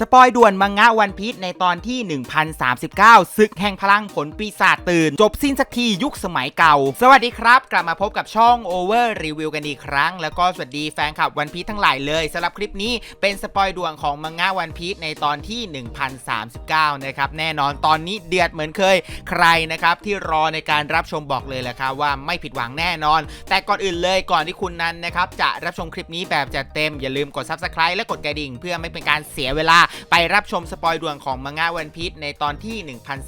สปอยด่วนมังงะวันพีชในตอนที่ 1039 ศึกแห่งพลังผลปีศาจตื่น จบสิ้นสักทียุคสมัยเก่า สวัสดีครับ กลับมาพบกับช่อง Over Review กันอีกครั้ง แล้วก็สวัสดีแฟนคลับวันพีชทั้งหลายเลยสำหรับคลิปนี้เป็นสปอยด่วนของมังงะวันพีชในตอนที่ 1039 นะครับ แน่นอนตอนนี้เดือดเหมือนเคย ใครนะครับที่รอในการรับชมบอกเลยแหละครับว่าไม่ผิดหวังแน่นอน แต่ก่อนอื่นเลยก่อนที่คุณนั้นนะครับจะรับชมคลิปนี้แบบจัดเต็มอย่าลืมกด Subscribe และกดกระดิ่ง เพื่อไม่เป็นการเสียเวลาไปรับชมสปอยด่วนของมังงะวันพีชในตอนที่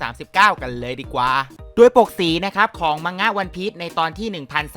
1039 กันเลยดีกว่าด้วยปกสีนะครับของมังงะวันพีชในตอนที่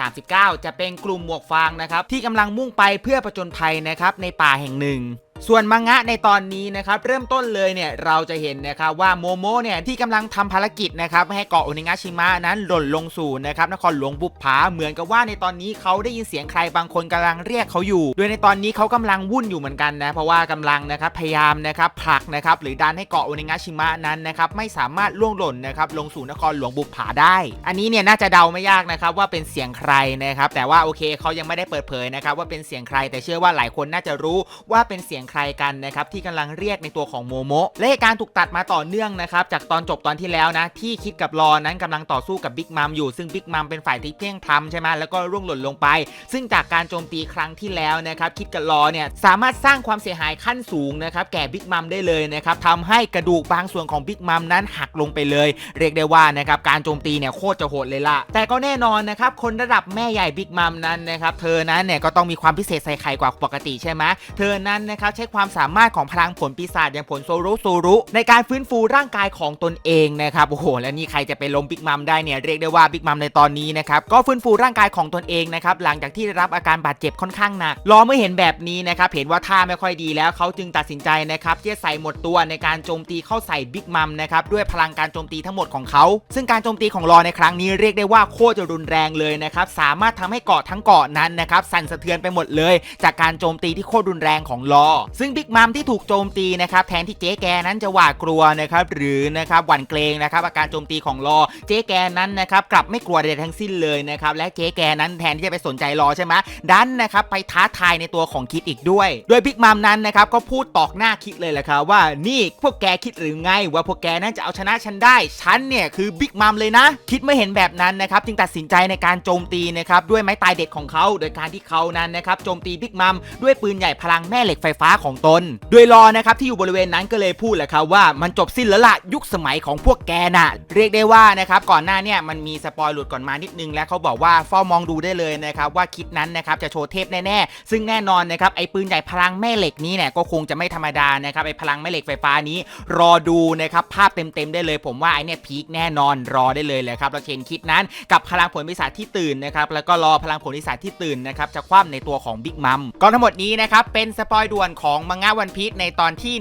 1039 จะเป็นกลุ่มหมวกฟางนะครับที่กำลังมุ่งไปเพื่อประจนภัยนะครับในป่าแห่งหนึ่ง ส่วนมังงะในตอนนี้นะครับเริ่มต้นเลยเนี่ยเราจะเห็นนะครับว่าโมโมเนี่ยที่กำลังทำภารกิจนะครับให้เกาะโอนิงาชิมะนั้นหล่นลงสู่นะครับนครหลวงบุปผาเหมือนกับว่าในตอนนี้เขาได้ยินเสียงใครบางคนกำลังเรียกเขาอยู่ โดยในตอนนี้เขากำลังวุ่นอยู่เหมือนกันนะเพราะว่ากำลังนะครับพยายามนะครับผลักนะครับหรือดันให้เกาะโอนิงาชิมะนั้นนะครับไม่สามารถล่วงหล่นนะครับลงสู่นครหลวงบุปผาได้ อันนี้เนี่ยน่าจะเดาไม่ยากนะครับว่าเป็นเสียงใครนะครับแต่ว่าโอเคเขายังไม่ได้เปิดเผยนะครับว่าเป็นเสียงใครแต่เชื่อว่าหลายคนน่าจะรู้ว่าเป็นเสียงใครกันนะครับที่กำลังเรียกในตัวของโมโมะและเหตุการณ์ถูกตัดมาต่อเนื่องนะครับจากตอนจบตอนที่แล้วนะที่คิดกับรอนั้นกำลังต่อสู้กับบิ๊กมัมอยู่ซึ่งบิ๊กมัมเป็นฝ่ายที่เพียงพล้ำใช่ไหมแล้วก็ร่วงหล่นลงไป ซึ่งจากการโจมตีครั้งที่แล้วนะครับคิดกับรอเนี่ยสามารถสร้างความเสียหายขั้นสูงนะครับแก่บิ๊กมัมได้เลยนะครับทำให้กระดูกบางส่วนของบิ๊กมัมนั้นหักลงไปเลย เรียกได้ว่านะครับการโจมตีเนี่ยโคตรจะโหดเลยล่ะ แต่ก็แน่นอนนะครับคนระดับแม่ใหญ่บิ๊กมัมนั้นนะครับเธอนั้นเนี่ยก็ต้องมีความพิเศษใส่ไข่กว่าปกติใช่ไหมเธอนั้นนะครับใช้ความสามารถของพลังผลปีศาจอย่างผลโซรุโซรุในการฟื้นฟูร่างกายของตนเองนะครับโอ้โหและนี่ใครจะไปล้มบิ๊กมัมได้เนี่ยเรียกได้ว่าบิ๊กมัมในตอนนี้นะครับก็ฟื้นฟูร่างกายของตนเองนะครับหลังจากที่ได้รับอาการบาดเจ็บค่อนข้างหนักรอเมื่อเห็นแบบนี้นะครับเห็นว่าท่าไม่ค่อยดีแล้วเขาจึงตัดสินใจนะครับที่จะใส่หมดตัวในการโจมตีเข้าใส่บิ๊กมัมนะครับด้วยพลังการโจมตีทั้งหมดของเขา ซึ่งการโจมตีของรอในครั้งนี้เรียกได้ว่าโคตรจะรุนแรงเลยนะครับสามารถทำให้เกาะทั้งเกาะนั้นนะครับสั่นสะเทือนไปหมดเลย จากการโจมตีที่โคตรรุนแรงของรอซึ่งบิ๊กมัมที่ถูกโจมตีนะครับแทนที่เจ๊แกนั้นจะหวาดกลัวนะครับหรือนะครับหวั่นเกรงนะครับอาการโจมตีของรอเจ๊แกนั้นนะครับกลับไม่กลัวใดทั้งสิ้นเลยนะครับและเจ๊แกนั้นแทนที่จะไปสนใจรอใช่ไหมดันนะครับไปท้าทายในตัวของคิดอีกด้วย โดยบิ๊กมัมนั้นนะครับก็พูดตอกหน้าคิดเลยแหละครับว่านี่พวกแกคิดหรือไง ว่าพวกแกนั้นจะเอาชนะฉันได้ฉันเนี่ยคือบิ๊กมัมเลยนะ คิดไม่เห็นแบบนั้นนะครับจึงตัดสินใจในการโจมตีนะครับด้วยไม้ตายเด็ดของเขา โดยการที่เขานั้นนะครับโจมตีบิ๊กมัมด้วยปืนใหญ่พลังแม่เหล็กไฟฟ้าของตนโดยรอนะครับที่อยู่บริเวณนั้นก็เลยพูดแหละครับว่ามันจบสิ้นแล้วล่ะยุคสมัยของพวกแกน่ะ เรียกได้ว่านะครับก่อนหน้าเนี่ยมันมีสปอยหลุดก่อนมานิดนึง แล้วเขาบอกว่าเฝ้ามองดูได้เลยนะครับว่าคิดนั้นนะครับจะโชว์เทพแน่ๆ ซึ่งแน่นอนนะครับไอ้ปืนใหญ่พลังแม่เหล็กนี้เนี่ยก็คงจะไม่ธรรมดานะครับไอ้พลังแม่เหล็กไฟฟ้านี้ รอดูนะครับภาพเต็มๆได้เลย ผมว่าไอ้เนี่ยพีคแน่นอนรอได้เลยเลยครับเราเห็นคิดนั้นกับพลังผลปีศาจที่ตื่นนะครับแล้วก็รอพลังผลปีศาจที่ตื่นนะครับจะคว่ำในตัวของบิ๊กมัมก็ทั้งหมดนี้นะครับเป็นสปอยด่วนของมังงะวันพีชในตอนที่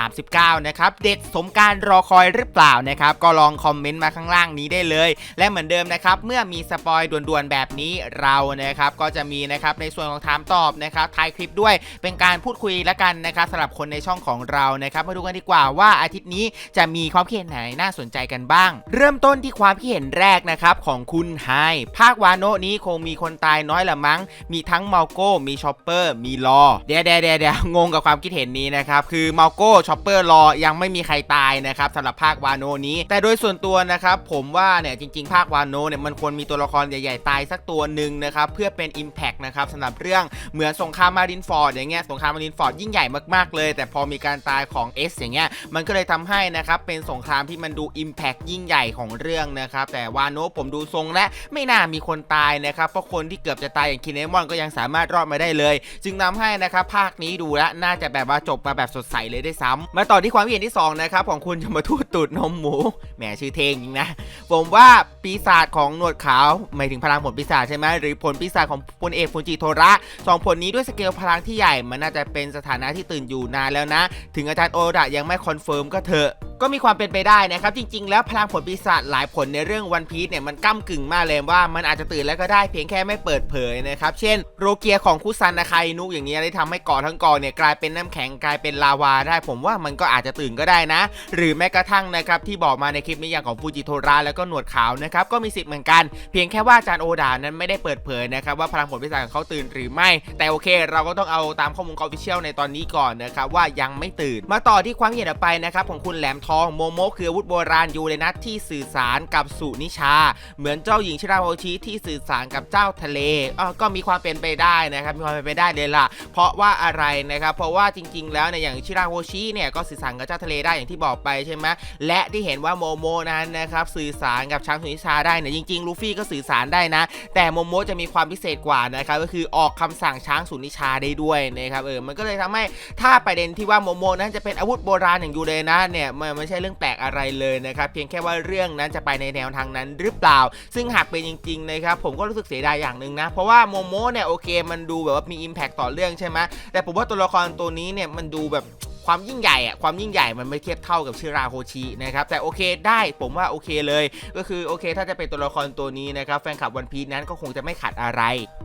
1039 นะครับเด็ดสมการรอคอยหรือเปล่านะครับก็ลองคอมเมนต์มาข้างล่างนี้ได้เลย และเหมือนเดิมนะครับเมื่อมีสปอยด่วนๆแบบนี้เรานะครับก็จะมีนะครับในส่วนของถามตอบนะครับท้ายคลิปด้วยเป็นการพูดคุยแล้วกันนะครับสำหรับคนในช่องของเรานะครับมาดูกันดีกว่าว่าอาทิตย์นี้จะมีความคิดเห็นไหนน่าสนใจกันบ้าง เริ่มต้นที่ความคิดเห็นแรกนะครับของคุณไฮภาควานโนนี้คงมีคนตายน้อยละมั้ง มีทั้งเมาโก้มีชอปเปอร์ มีรอเดี๋ยวเดี๋ยวเดี๋ยวงงกับความคิดเห็นนี้นะครับคือมาโก้ชอปเปอร์รอยังไม่มีใครตายนะครับสำหรับภาควานโนนี้ แต่โดยส่วนตัวนะครับผมว่าเนี่ยจริง ๆ ภาควานโนเนี่ยมันควรมีตัวละครใหญ่ๆตายสักตัวหนึ่งนะครับเพื่อเป็น Impact นะครับสำหรับเรื่องเหมือนสงครามมารินฟอร์ดอย่างเงี้ยสงครามมารินฟอร์ดยิ่งใหญ่มากๆเลย แต่พอมีการตายของ S อย่างเงี้ยมันก็เลยทำให้นะครับเป็นสงครามที่มันดู Impact ยิ่งใหญ่ของเรื่องนะครับแต่วานโนผมดูทรงและไม่น่ามีคนตายนะครับเพราะคนที่เกือบจะตายอย่างคินเนมอนก็ยังสามารถรอดมาได้เลย จึงทำให้นะครับภาคนี้ดูแล้ว น่าจะแบบว่าจบมาแบบสดใสเลยได้ซ้ำมาต่อที่ความเห็นที่สองนะครับของคุณจะมาทูดตูดนมหมูแหมชื่อเทงจริงนะ ผมว่าปีศาจของหนวดขาวหมายถึงพลังผลปีศาจใช่ไหมหรือผลปีศาจของพลเอกฟูจิโทระสองผลนี้ด้วยสเกลพลังที่ใหญ่มันน่าจะเป็นสถานะที่ตื่นอยู่นานแล้วนะ ถึงอาจารย์โอดะยังไม่คอนเฟิร์มก็เถอะ ก็มีความเป็นไปได้นะครับ จริง ๆ แล้วพลังผลปีศาจหลายผลในเรื่องวันพีซเนี่ยมันก้ากึ่งมากเลยว่ามันอาจจะตื่นแล้วก็ได้เพียงแค่ไม่เปิดเผยนะครับเช่นโรเกียของคุซันนาคาอินุอย่างนี้ยได้ทำให้เกาะทั้งเกาะเนี่ยกลายเป็นน้ำแข็งกลายเป็นลาวาได้ ผมว่ามันก็อาจจะตื่นก็ได้นะ หรือแม้กระทั่งนะครับที่บอกมาในคลิปนี้อย่างของฟูจิโทระแล้วก็หนวดขาวนะครับก็มีสิทธิ์เหมือนกัน เพียงแค่ว่าอาจารย์โอดานั้นไม่ได้เปิดเผยนะครับว่าพลังผลปีศาจของเขาตื่นหรือไม่ แต่โอเค เราก็ต้องเอาตามข้อมูลออฟฟิเชียลในตอนนี้ก่อนนะครับว่ายังไม่ตื่น มาต่อที่ความเห็นไปนะครับของคุณแหลมทองโมโมคืออาวุธโบราณยูเรนัสที่สื่อสารกับสุนิชา เหมือนเจ้าหญิงชิราโฮชิที่สื่อสารกับเจ้าทะเลอะก็มีความเป็นไปได้นะครับมีความเป็นไปได้เลยล่ะ เพราะว่าอะไรนะครับ เพราะว่าจริง ๆ แล้วเนี่ยอย่างชิราโฮชิเนี่ยก็สื่อสารกับเจ้าทะเลได้อย่างที่บอกไปใช่ไหมและที่เห็นว่าโมโมนั้นนะครับสื่อสารกับช้างสุนิชาได้เนี่ยจริงๆลูฟี่ก็สื่อสารได้นะ แต่โมโมจะมีความพิเศษกว่านะครับก็คือออกคำสั่งช้างสุนิชาได้ด้วยนะครับเออมันก็เลยทำให้ถ้าประเด็นที่ว่าโมโมนั้นจะเป็นอาวุธโบราณอย่างยูเรนัสเนี่ยมันไม่ใช่เรื่องแปลกอะไรเลยนะครับเพียงแค่ว่าเรื่องนั้นจะไปในแนวทางนั้นหรือเปล่า ซึ่งหากเป็นจริงๆนะครับผมก็รู้สึกเสียดายอย่างหนึ่งนะ เพราะว่าโมโมเนี่ยโอเคมันดูแบบว่ามี Impact ต่อเรื่องใช่ไหมแต่ผมว่าตัวละครตัวนี้เนี่ยมันดูแบบความยิ่งใหญ่อะความยิ่งใหญ่มันไม่เทียบเท่ากับชิราโฮชินะครับแต่โอเคได้ผมว่าโอเคเลย ก็คือโอเค ถ้าจะเป็นตัวละครตัวนี้นะครับแฟนคลับวันพีนั้นก็คงจะไม่ขัดอะไร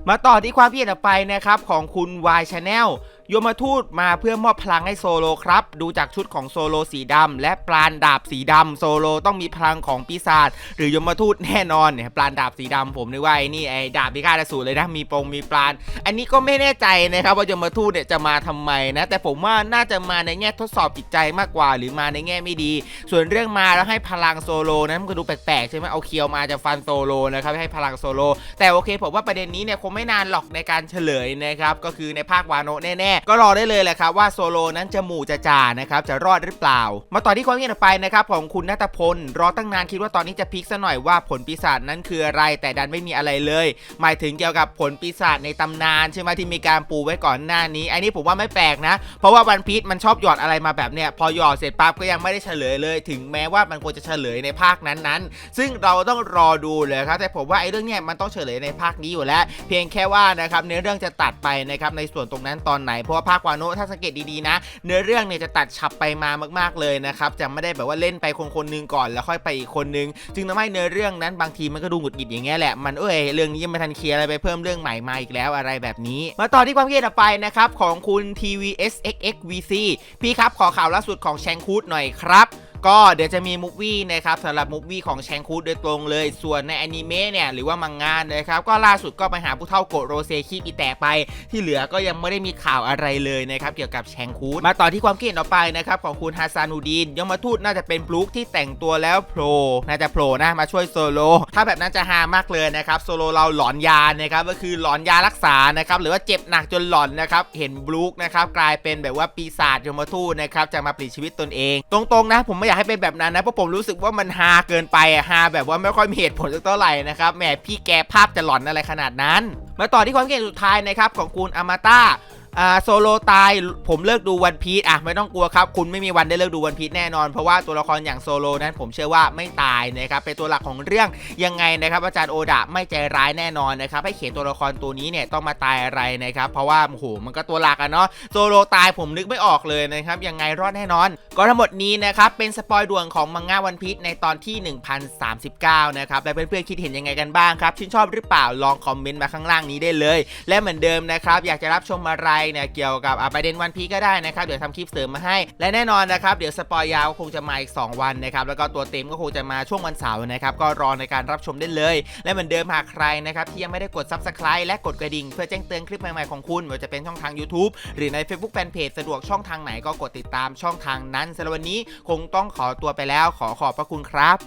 มาต่อที่ความพิเศษต่อไปนะครับของคุณวายชาแนล โยมทูตมาเพื่อมอบพลังให้โซโลครับ ดูจากชุดของโซโลสีดำและปราณดาบสีดำโซโลต้องมีพลังของปีศาจหรือโยมทูตแน่นอนเนี่ยปราณดาบสีดำผมนึกว่าไอ้นี่ไอ้ดาบพิฆาตอสูรเลยนะมีปงมีปราณอันนี้ก็ไม่แน่ใจนะครับว่าโยมทูตเนี่ยจะมาทำไมนะแต่ผมว่าน่าจะมาในแง่ทดสอบจิตใจมากกว่า หรือมาในแง่ไม่ดี ส่วนเรื่องมาแล้วให้พลังโซโลนั้นมันก็ดูแปลกๆใช่ไหมเอาเคียวมาจะฟันโซโลนะครับให้พลังโซโลแต่โอเคผมว่าประเด็นนี้เนี่ยคงไม่นานหรอกในการเฉลยนะครับก็คือในภาควาโนแน่ก็รอได้เลยแหละครับว่าโซโลนั้นจะหมู่จะจ่านะครับจะรอดหรือเปล่า มาต่อที่ความเงียบไปนะครับของคุณนัทพล รอตั้งนานคิดว่าตอนนี้จะพิกซะหน่อยว่าผลปีศาจนั้นคืออะไรแต่ดันไม่มีอะไรเลย หมายถึงเกี่ยวกับผลปีศาจในตำนานใช่ไหมที่มีการปูไว้ก่อนหน้านี้อันนี้ผมว่าไม่แปลกนะ เพราะว่าวันพีชมันชอบหยอดอะไรมาแบบเนี้ยพอหยอดเสร็จปั๊บก็ยังไม่ได้เฉลยเลย ถึงแม้ว่ามันควรจะเฉลยในภาคนั้นๆ ซึ่งเราต้องรอดูเลยครับแต่ผมว่าไอ้เรื่องเนี้ยมันต้องเฉลยในภาคนี้อยู่แล้ว เพียงแค่ว่านะครับเนื้อเรื่องจะตัดไปนะครับในส่วนตรงนั้นตอนไหนเพราะว่าภาควาโนะถ้าสังเกตดีๆนะ เนื้อเรื่องเนี่ยจะตัดฉับไปมามากๆเลยนะครับจะไม่ได้แบบว่าเล่นไปคนคนนึงก่อนแล้วค่อยไปอีกคนนึง จึงทำให้เนื้อเรื่องนั้นบางทีมันก็ดูหงุดหงิดอย่างเงี้ยแหละมันเอ้ยเรื่องนี้ยังไม่ทันเคลียร์อะไรไปเพิ่มเรื่องใหม่มาอีกแล้วอะไรแบบนี้ มาต่อที่ความคิดต่อไปนะครับของคุณ TVSXXVC พี่ครับขอข่าวล่าสุดของแชงคูดหน่อยครับ ก็เดี๋ยวจะมีมูฟวี่นะครับสำหรับมูฟวี่ของแชงคูดโดยตรงเลย ส่วนในอนิเมะเนี่ยหรือว่ามังงานนะครับก็ล่าสุดก็ไปหาผู้เท่าโกโรเซคิอีแตกไป ที่เหลือก็ยังไม่ได้มีข่าวอะไรเลยนะครับเกี่ยวกับแชงคูดมาต่อที่ความคิดเห็นต่อไปนะครับของคุณฮาซานูดีนยมทูตน่าจะเป็นบลูคที่แต่งตัวแล้วโผล่น่าจะโผล่นะมาช่วยโซโลถ้าแบบนั้นจะฮามากเลยนะครับโซโลเราหลอนยานะครับก็คือหลอนยารักษานะครับหรือว่าเจ็บหนักจนหลอนนะครับเห็นบลูคนะครับกลายเป็นแบบว่าปีศาจยมทูตนะครับจะมาปลิดชีวิตตนเอง ตรงๆนะผมไม่อยากให้เป็นแบบนั้นนะเพราะผมรู้สึกว่ามันฮาเกินไปอะฮาแบบว่าไม่ค่อยมีเหตุผลสักเท่าไหร่นะครับแหมพี่แกภาพจะหลอนอะไรขนาดนั้น มาต่อที่ความเก่งสุดท้ายนะครับของคุณอมาตา อ่าโซโลตายผมเลิกดูวันพี e อะไม่ต้องกลัวครับคุณไม่มีวันได้เลิกดูวันพี e แน่นอนเพราะว่าตัวละครอย่างโซโลนั้นผมเชื่อว่าไม่ตายนะครับเป็นตัวหลักของเรื่องยังไงนะครับ อาจารย์โอดะไม่ใจร้ายแน่นอนนะครับให้เขียนตัวละครตัวนี้เนี่ยต้องมาตายอะไรนะครับเพราะว่าโอ้โหมันก็ตัวหลักอะเนาะโซโลตายผมนึกไม่ออกเลยนะครับยังไงรอดแน่นอน ก็ทั้งหมดนี้นะครับเป็นสปอยด่วนของมังงะวันพี e ในตอนที่ 1039นะครับและเพื่อนๆคิดเห็นยังไงกันบ้างครับชื่นชอบหรือเปล่าลองคอมเมนต์มาข้างล่างนี้ได้เลย และเหมือนเดิมนะครับอยากจะรับชมอะไรเนี่ยเกี่ยวกับประเด็นวันพีก็ได้นะครับ เดี๋ยวทำคลิปเสริมมาให้ และแน่นอนนะครับเดี๋ยวสปอยยาวคงจะมาอีก 2 วันนะครับแล้วก็ตัวเต็มก็คงจะมาช่วงวันเสาร์นะครับก็รอในการรับชมได้เลย และเหมือนเดิมหากใครนะครับที่ยังไม่ได้กด Subscribe และกดกระดิ่ง เพื่อแจ้งเตือนคลิปใหม่ๆของคุณไม่ว่าจะเป็นช่องทาง YouTube หรือใน Facebook Fanpage สะดวกช่องทางไหนก็กดติดตามช่องทางนั้นสำหรับวันนี้คงต้องขอตัวไปแล้วขอขอบพระคุณครับ